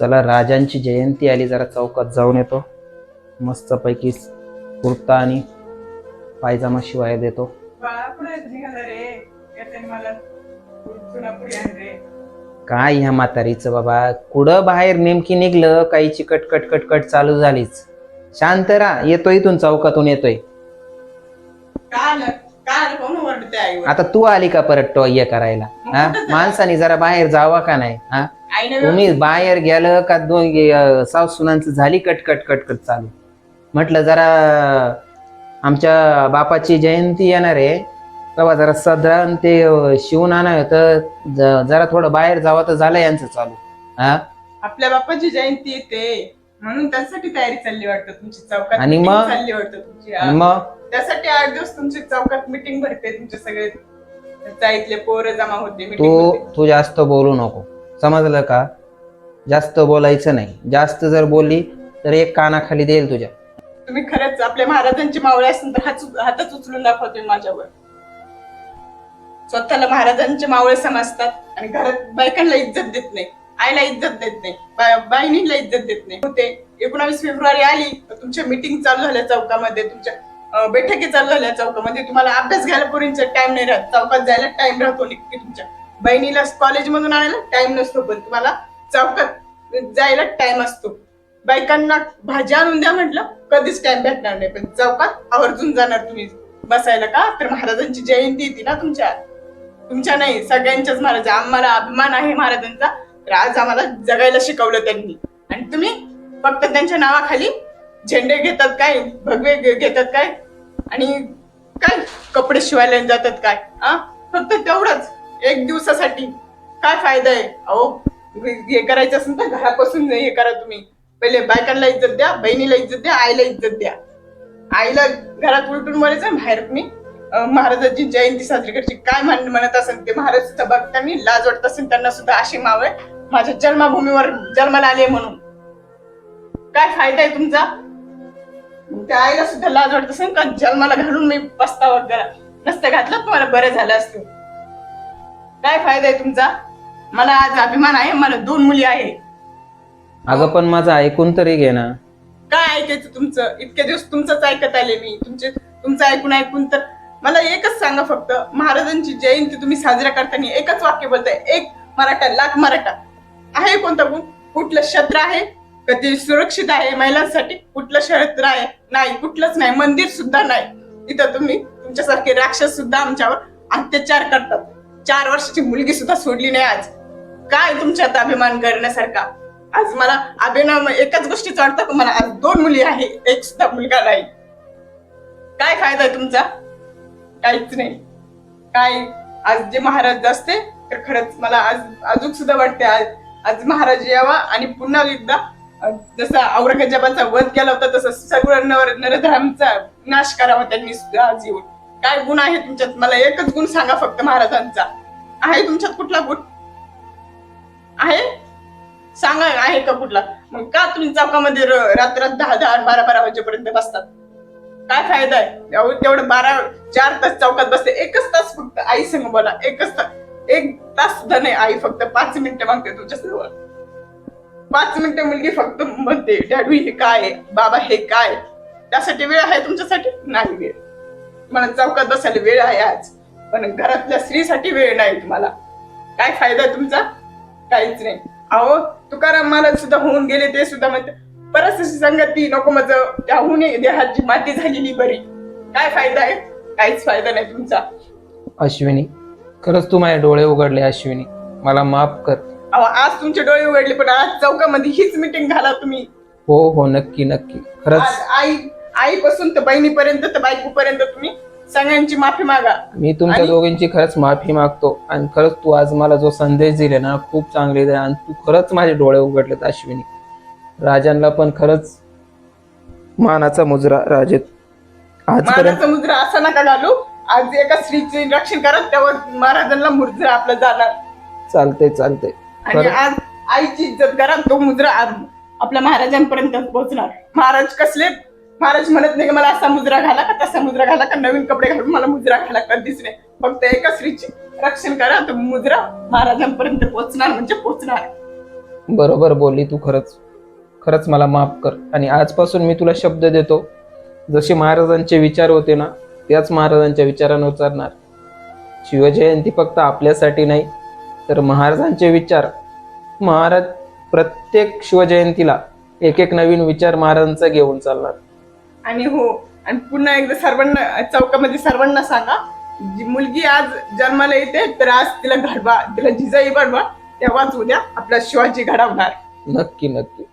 चला राजांची जयंती आली जरा चौकात जाऊन येतो. मस्तपैकी कुर्ता आणि पायजामा शिवाय देतो. रे येते रे. काय ह्या म्हातारीचं बाबा? कुठं बाहेर नेमकी निघलं? काही चिकट कट कट कट चालू झालीच. शांत राहा येतोय इथून चौकातून येतोय. आता तू आली का परत टॉय करायला? हा? माणसाने जरा बाहेर जावा का नाही? हा? तुम्ही बाहेर गेलं का दोन सासू सुनांचं झाली कटकट कटकट चालू. म्हटलं जरा आमच्या बापाची जयंती येणार आहे. तेव्हा जरा सदरा आणि ते शिवून आणावं तर जरा थोडं बाहेर जावं तर झालं यांचं चालू. हा? आपल्या बाप्पाची जयंती येते. म्हणून त्यासाठी तयारी चालली वाटतं तुमची. चौकात आणि मग? चालली वाटतं तुमची. आणि मग? त्यासाठी आठ दिवस तुमची चौकात मिटिंग भरते तुमचे सगळे. चाईतले पोरं जमा होते तू तू जास्त बोलू नको. समजलं का? जास्त बोलायचं नाही. जास्त जर बोलली तर एक कानाखाली देईल तुझ्या. तुम्ही खरंच आपल्या महाराजांची मावळे असेल तर हातच उचलून दाखवा माझ्यावर. स्वतःला महाराजांचे मावळे समजतात आणि घरात बायकांना इज्जत देत नाही. आईला इज्जत देत नाही. बाहिणीला इज्जत देत नाही. होते. एकोणावीस फेब्रुवारी आली तर तुमच्या मिटिंग चालू झाल्या चौकामध्ये. तुमच्या बैठकी चालू झाल्या चौकामध्ये. तुम्हाला अभ्यास घ्यायला पोरींचा टाइम नाही राहत. चौकात जायला टाइम राहतो नक्की तुमच्या. बहिणीला कॉलेजमधून आणायला टाइम नसतो पण तुम्हाला चौकात जायला टाइम असतो. बायकांना भाजी आणून द्या म्हटलं कधीच टाइम भेटणार नाही पण चौकात आवर्जून जाणार तुम्ही. बसायला का? तर महाराजांची जयंती येते ना तुमच्या. तुमच्या नाही सगळ्यांच्याच महाराज. आम्हाला अभिमान आहे महाराजांचा. तर आज आम्हाला जगायला शिकवलं त्यांनी. आणि तुम्ही फक्त त्यांच्या नावाखाली झेंडे घेतात काय? भगवे घेतात काय? आणि काय? कपडे शिवायला जातात काय? आ? फक्त तेवढंच. एक दिवसासाठी. काय फायदा आहे? अहो हे करायचं असेल तर घरापासून हे करा तुम्ही. पहिले बायकांना इज्जत द्या बहिणीला इज्जत द्या आईला इज्जत द्या. आईला घरात उलटून मरायचं बाहेर तुम्ही महाराजांची जयंती साजरी करायची. काय म्हण म्हणत असेल ते महाराज सुद्धा बघताना लाज वाटत असेल त्यांना सुद्धा अशी मावळे माझ्या जन्मभूमीवर जन्माला आले म्हणून. काय फायदा आहे तुमचा? त्या आईला सुद्धा लाज वाटत असेल का जन्माला घालून मी पस्तावा करा. नसतं घातलं तुम्हाला बरं झालं असतं. काय फायदा आहे तुमचा? मला आज अभिमान आहे मला दोन मुली आहे. अगं पण माझं ऐकून तरी घे ना. काय ऐकायचं तुमचं? इतके दिवस तुमचंच ऐकत आले मी. तुमचे तुमचं ऐकून ऐकून तर मला एकच सांगा फक्त महाराजांची जयंती तुम्ही साजरा करताना एकच वाक्य बोलताय. एक मराठा लाख मराठा. आहे कोणता गुण? कुठलं क्षेत्र आहे? का ते सुरक्षित आहे महिलांसाठी? कुठलं क्षेत्र आहे? नाही कुठलंच नाही. मंदिर सुद्धा नाही. इथं तुम्ही तुमच्यासारखे राक्षस सुद्धा आमच्यावर अत्याचार करतात. चार वर्षाची मुलगी सुद्धा सोडली नाही आज. काय तुमच्यात अभिमान करण्यासारखा? आज मला अभिनव एकाच गोष्टीचं वाटतं की मला? आज दोन मुली आहे एक सुद्धा मुलगा नाही. काय फायदा आहे तुमचा? काहीच नाही. काय? आज जे महाराज असते तर खरंच मला आज अजून सुद्धा वाटते आज. आज महाराज यावा आणि पुन्हा एकदा जसा औरंगजेबाचा वध केला होता तसं सगळं नर नरधरांचा नाश करावा त्यांनी सुद्धा आज येऊन. काय गुण आहे तुमच्यात? मला एकच गुण सांगा फक्त महाराजांचा. आहे तुमच्यात कुठला गुण? आहे? सांगा आहे का कुठला? मग का तुम्ही चौकामध्ये रात्र रात्रात दहा दहा बारा बारा वाजेपर्यंत बसतात? काय फायदा आहे? तेवढं बारा चार तास चौकात बसते. एकच तास फक्त आई संग बोला. एकच तास एक तास सुद्धा नाही आई. फक्त पाच मिनिटं मागते तुमच्या जवळ पाच मिनिटं मुलगी फक्त म्हणते डॅडू हे काय बाबा हे काय त्यासाठी वेळ आहे तुमच्यासाठी? नाही वेळ. मला चौकात बसायला वेळ आहे आज. पण घरातल्या स्त्रीसाठी वेळ नाही तुम्हाला. काय फायदा आहे तुमचा? काहीच नाही. अहो तुकाराम मला सुद्धा होऊन गेले ते सुद्धा म्हणते परस्थिती संगती नको मज त्याहून देहाची माती झालेली बरी. काय फायदा आहे? काहीच फायदा नाही तुमचा. अश्विनी खरंच तू माझे डोळे उघडले अश्विनी. मला माफ कर. अहो आज तुमचे डोळे उघडले पण आज चौकामध्ये हीच मिटिंग घाला तुम्ही. हो हो नक्की नक्की. खरंच आज आई आईपासून तर बहिणीपर्यंत तर बायकोपर्यंत तुम्ही. सगळ्यांची माफी मागा. मी तुमच्या आणि- दोघींची खरंच माफी मागतो आणि खरंच तू आज मला जो संदेश दिले ना खूप चांगले दिले आणि तू खरंच माझे डोळे उघडलेत अश्विनी. राजांना पण खरंच मानाचा मुजरा राजेत. आजपर्यंत मानाचा मुद्रा असा नका घालू. आज एका स्त्रीचे रक्षण करा तेव्हा महाराजांना मुद्रा आपला जाणार. चालते चालते आणि खरं. आज आईची इज्जत करा तो मुद्रा आज आपल्या महाराजांपर्यंत पोहोचणार. महाराज कसले महाराज म्हणत नाही मला असा मुद्रा घाला का तसा मुद्रा घाला का नवीन कपडे घालून मला मुद्रा घाला कधीच नाही फक्त एका स्त्रीचे रक्षण करा तो मुद्रा महाराजांपर्यंत पोहोचणार म्हणजे पोहोचणार. बरोबर बोलली तू खरंच. खरंच मला माफ कर. आणि आजपासून मी तुला शब्द देतो जसे महाराजांचे विचार होते ना त्याच महाराजांच्या विचारांवर चालणार शिवजयंती फक्त आपल्यासाठी नाही तर महाराजांचे विचार. महाराज प्रत्येक शिवजयंतीला एक एक नवीन विचार महाराजांचा घेऊन चालणार. आणि हो आणि पुन्हा एकदा सर्वांना चौकामध्ये सर्वांना सांगा जी मुलगी आज जन्माला येते तर आज तिला घडवा तिला जिजाई घडवा तेव्हाच उद्या आपला शिवाजी घडवणार. नक्की नक्की.